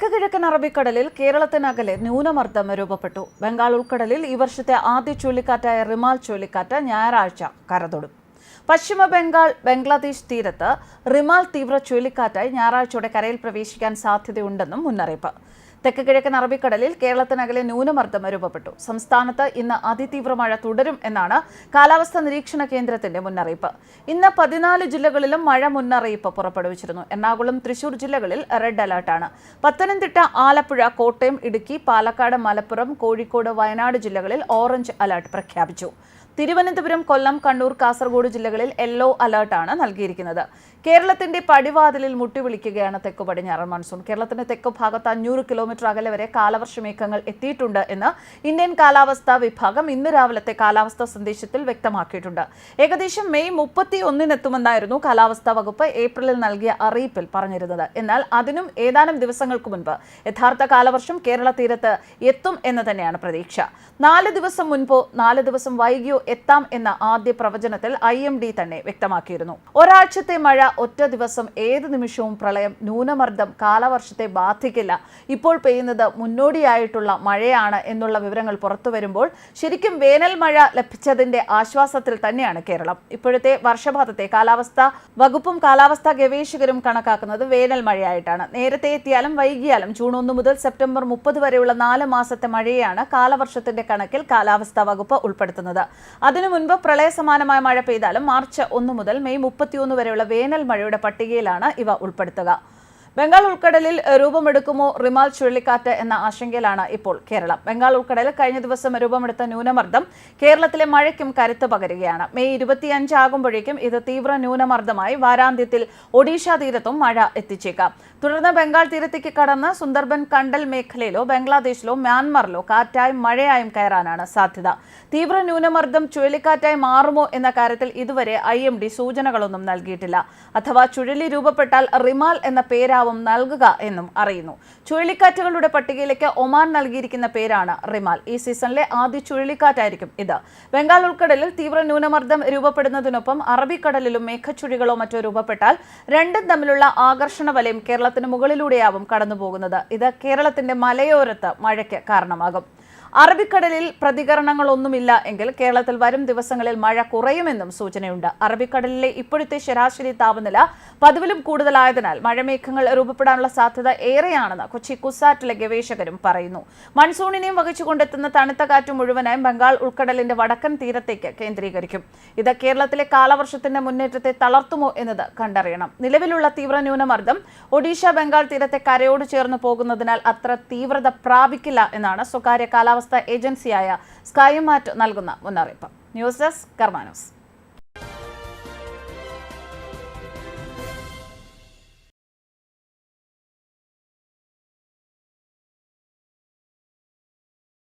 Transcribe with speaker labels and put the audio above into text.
Speaker 1: തെക്ക് കിഴക്കൻ അറബിക്കടലിൽ കേരളത്തിനകലെ ന്യൂനമർദ്ദം രൂപപ്പെട്ടു. ബംഗാൾ ഉൾക്കടലിൽ ഈ വർഷത്തെ ആദ്യ ചുഴലിക്കാറ്റായ റിമാൽ ചുഴലിക്കാറ്റ് ഞായറാഴ്ച കരതൊടും. പശ്ചിമ ബംഗാൾ ബംഗ്ലാദേശ് തീരത്ത് റിമാൽ തീവ്ര ചുഴലിക്കാറ്റായി ഞായറാഴ്ചയോടെ കരയിൽ പ്രവേശിക്കാൻ സാധ്യതയുണ്ടെന്നും മുന്നറിയിപ്പ്. തെക്ക് കിഴക്കൻ അറബിക്കടലിൽ കേരളത്തിനകലെ ന്യൂനമർദ്ദം രൂപപ്പെട്ടു. സംസ്ഥാനത്ത് ഇന്ന് അതിതീവ്ര മഴ തുടരും എന്നാണ് കാലാവസ്ഥാ നിരീക്ഷണ കേന്ദ്രത്തിന്റെ മുന്നറിയിപ്പ്. ഇന്ന് പതിനാല് ജില്ലകളിലും മഴ മുന്നറിയിപ്പ് പുറപ്പെടുവിച്ചിരുന്നു. എറണാകുളം തൃശൂർ ജില്ലകളിൽ റെഡ് അലർട്ടാണ് പത്തനംതിട്ട ആലപ്പുഴ കോട്ടയം ഇടുക്കി പാലക്കാട് മലപ്പുറം കോഴിക്കോട് വയനാട് ജില്ലകളിൽ ഓറഞ്ച് അലർട്ട് പ്രഖ്യാപിച്ചു. തിരുവനന്തപുരം കൊല്ലം കണ്ണൂർ കാസർഗോഡ് ജില്ലകളിൽ യെല്ലോ അലർട്ടാണ് നൽകിയിരിക്കുന്നത്. കേരളത്തിന്റെ പടിവാതിലിൽ മുട്ടിവിളിക്കുകയാണ് തെക്കു പടിഞ്ഞാറൻ മൺസൂൺ. കേരളത്തിന്റെ തെക്കു ഭാഗത്ത് അഞ്ഞൂറ് കിലോമീറ്റർ അകലെ വരെ കാലവർഷമേഖങ്ങൾ എത്തിയിട്ടുണ്ട് എന്ന് ഇന്ത്യൻ കാലാവസ്ഥാ വിഭാഗം ഇന്ന് രാവിലത്തെ കാലാവസ്ഥാ സന്ദേശത്തിൽ വ്യക്തമാക്കിയിട്ടുണ്ട്. ഏകദേശം മെയ് മുപ്പത്തി ഒന്നിനെത്തുമെന്നായിരുന്നു കാലാവസ്ഥാ വകുപ്പ് ഏപ്രിലിൽ നൽകിയ അറിയിപ്പിൽ പറഞ്ഞിരുന്നത്. എന്നാൽ അതിനും ഏതാനും ദിവസങ്ങൾക്ക് മുൻപ് യഥാർത്ഥ കാലവർഷം കേരള തീരത്ത് എത്തും എന്ന് തന്നെയാണ് പ്രതീക്ഷ. നാല് ദിവസം മുൻപോ നാല് ദിവസം വൈകിയോ എത്താം എന്ന ആദ്യ പ്രവചനത്തിൽ ഐ എം ഡി തന്നെ വ്യക്തമാക്കിയിരുന്നു. ഒരാഴ്ചത്തെ മഴ ഒറ്റ ദിവസം ഏത് നിമിഷവും പ്രളയം ന്യൂനമർദ്ദം കാലവർഷത്തെ ബാധിക്കില്ല. ഇപ്പോൾ പെയ്യുന്നത് മുന്നോടിയായിട്ടുള്ള മഴയാണ് എന്നുള്ള വിവരങ്ങൾ പുറത്തു വരുമ്പോൾ ശരിക്കും വേനൽ മഴ ലഭിച്ചതിന്റെ ആശ്വാസത്തിൽ തന്നെയാണ് കേരളം. ഇപ്പോഴത്തെ വർഷപാതത്തെ കാലാവസ്ഥ വകുപ്പും കാലാവസ്ഥാ ഗവേഷകരും കണക്കാക്കുന്നത് വേനൽ മഴയായിട്ടാണ്. നേരത്തെ എത്തിയാലും വൈകിയാലും ജൂൺ ഒന്ന് മുതൽ സെപ്റ്റംബർ മുപ്പത് വരെയുള്ള നാല് മാസത്തെ മഴയെയാണ് കാലവർഷത്തിന്റെ കണക്കിൽ കാലാവസ്ഥാ വകുപ്പ് ഉൾപ്പെടുത്തുന്നത്. അതിനു മുൻപ് പ്രളയസമാനമായ മഴ പെയ്താലും മാർച്ച് ഒന്ന് മുതൽ മെയ് മുപ്പത്തിയൊന്ന് വരെയുള്ള വേനൽ മഴയുടെ പട്ടികയിലാണ് ഇവ ഉൾപ്പെടുത്തുക. ബംഗാൾ ഉൾക്കടലിൽ രൂപമെടുക്കുമോ റിമാൽ ചുഴലിക്കാറ്റ് എന്ന ആശങ്കയിലാണ് ഇപ്പോൾ കേരളം. ബംഗാൾ ഉൾക്കടലിൽ കഴിഞ്ഞ ദിവസം രൂപമെടുത്ത ന്യൂനമർദ്ദം കേരളത്തിലെ മഴയ്ക്കും കരുത്ത് പകരുകയാണ്. മെയ് ഇരുപത്തിയഞ്ച് ആകുമ്പോഴേക്കും ഇത് തീവ്ര ന്യൂനമർദ്ദമായി വാരാന്ത്യത്തിൽ ഒഡീഷ തീരത്തും മഴ എത്തിച്ചേക്കാം. തുടർന്ന് ബംഗാൾ തീരത്തേക്ക് കടന്ന് സുന്ദർബൻ കണ്ടൽ മേഖലയിലോ ബംഗ്ലാദേശിലോ മ്യാൻമറിലോ കാറ്റായും മഴയായും കയറാനാണ് സാധ്യത. തീവ്ര ന്യൂനമർദ്ദം ചുഴലിക്കാറ്റായി മാറുമോ എന്ന കാര്യത്തിൽ ഇതുവരെ ഐ സൂചനകളൊന്നും നൽകിയിട്ടില്ല. അഥവാ ചുഴലി രൂപപ്പെട്ടാൽ റിമാൽ എന്ന പേരാവും നൽകുക എന്നും അറിയുന്നു. ചുഴലിക്കാറ്റുകളുടെ പട്ടികയിലേക്ക് ഒമാൻ നൽകിയിരിക്കുന്ന പേരാണ് റിമാൽ. ഈ സീസണിലെ ആദ്യ ചുഴലിക്കാറ്റായിരിക്കും ഇത്. ബംഗാൾ ഉൾക്കടലിൽ തീവ്ര ന്യൂനമർദ്ദം രൂപപ്പെടുന്നതിനൊപ്പം അറബിക്കടലിലും മേഘച്ചുഴികളോ മറ്റോ രൂപപ്പെട്ടാൽ രണ്ടും തമ്മിലുള്ള ആകർഷണ വലയം കേരളത്തിന് മുകളിലൂടെയാവും കടന്നുപോകുന്നത്. ഇത് കേരളത്തിന്റെ മലയോരത്ത് മഴയ്ക്ക് കാരണമാകും. അറബിക്കടലിൽ പ്രതികരണങ്ങളൊന്നുമില്ല എങ്കിൽ കേരളത്തിൽ വരും ദിവസങ്ങളിൽ മഴ കുറയുമെന്നും സൂചനയുണ്ട്. അറബിക്കടലിലെ ഇപ്പോഴത്തെ ശരാശരി താപനില പതിവിലും കൂടുതലായതിനാൽ മഴമേഘങ്ങൾ രൂപപ്പെടാനുള്ള സാധ്യത ഏറെയാണെന്ന് കൊച്ചി കുസാറ്റിലെ ഗവേഷകരും പറയുന്നു. മൺസൂണിനെയും വഹിച്ചുകൊണ്ടെത്തുന്ന തണുത്ത കാറ്റ് മുഴുവനായി ബംഗാൾ ഉൾക്കടലിന്റെ വടക്കൻ തീരത്തേക്ക് കേന്ദ്രീകരിക്കും. ഇത് കേരളത്തിലെ കാലവർഷത്തിന്റെ മുന്നേറ്റത്തെ തളർത്തുമോ എന്നത് കണ്ടറിയണം. നിലവിലുള്ള തീവ്ര ന്യൂനമർദ്ദം ഒഡീഷ ബംഗാൾ തീരത്തെ കരയോട് ചേർന്ന് പോകുന്നതിനാൽ അത്ര തീവ്രത പ്രാപിക്കില്ല എന്നാണ് സ്വകാര്യ കാലാവസ്ഥാ ഏജൻസിയായ സ്കൈമാറ്റ് നൽകുന്ന മുന്നറിയിപ്പ്. News desk കർമാനോസ്